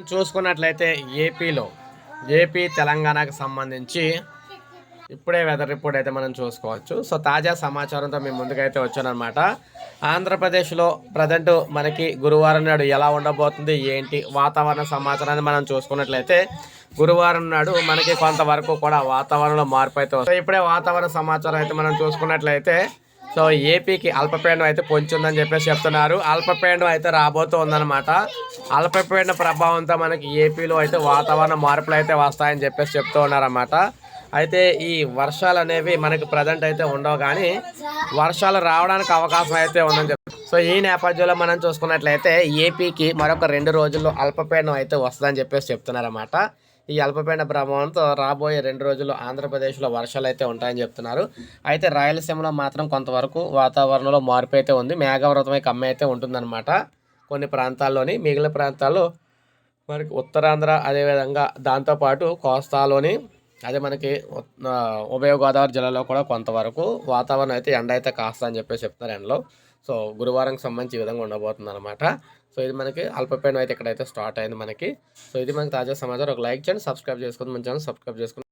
మనం చూసుకున్నట్లయితే ఏపీలో ఏపీ తెలంగాణకు సంబంధించి ఇప్పుడే వెదర్ రిపోర్ట్ అయితే మనం చూసుకోవచ్చు. సో తాజా సమాచారంతో మేము ముందుకైతే వచ్చానమాట ఆంధ్రప్రదేశ్లో ప్రజెంట్ మనకి గురువారం నాడు ఎలా ఉండబోతుంది ఏంటి వాతావరణ సమాచారాన్ని మనం చూసుకున్నట్లయితే గురువారం నాడు మనకి కొంతవరకు కూడా వాతావరణంలో మార్పు అయితే వస్తుంది. సో ఇప్పుడే వాతావరణ సమాచారం అయితే మనం చూసుకున్నట్లయితే సో ఏపీకి అల్పపీండం అయితే పొంచిందని చెప్పేసి చెప్తున్నారు. అల్పపీండం అయితే రాబోతూ ఉందన్నమాట. అల్పపీడన ప్రభావంతో మనకి ఏపీలో అయితే వాతావరణ మార్పులు అయితే వస్తాయని చెప్పేసి చెప్తూ ఉన్నారన్నమాట. అయితే ఈ వర్షాలు అనేవి మనకి ప్రజెంట్ అయితే ఉండవు కానీ వర్షాలు రావడానికి అవకాశం అయితే ఉందని చెప్పి సో ఈ నేపథ్యంలో మనం చూసుకున్నట్లయితే ఏపీకి మరొక రెండు రోజుల్లో అల్పపీడనం అయితే వస్తుందని చెప్పేసి చెప్తున్నారన్నమాట. ఈ అల్పపీడన ప్రభావంతో రాబోయే రెండు రోజుల్లో ఆంధ్రప్రదేశ్లో వర్షాలు అయితే ఉంటాయని చెప్తున్నారు. అయితే రాయలసీమలో మాత్రం కొంతవరకు వాతావరణంలో మార్పు అయితే ఉంది. మేఘావృతమై కమ్మి అయితే ఉంటుందన్నమాట. కొన్ని ప్రాంతాల్లోని మిగిలిన ప్రాంతాల్లో మనకి ఉత్తరాంధ్ర అదేవిధంగా దాంతోపాటు కోస్తాలోని అదే మనకి ఉభయ గోదావరి జిల్లాలో కూడా కొంతవరకు వాతావరణం అయితే ఎండ అయితే కాస్త అని చెప్పేసి చెప్తున్నారు ఎండలో. సో గురువారంకి సంబంధించి ఈ విధంగా ఉండబోతుంది అనమాట సో ఇది మనకి అల్పపీడనం అయితే ఇక్కడైతే స్టార్ట్ అయింది మనకి. సో ఇది మనకి తాజా సమాచారం. ఒక లైక్ చేయండి సబ్స్క్రైబ్ చేసుకుని మన ఛానల్ సబ్స్క్రైబ్ చేసుకుని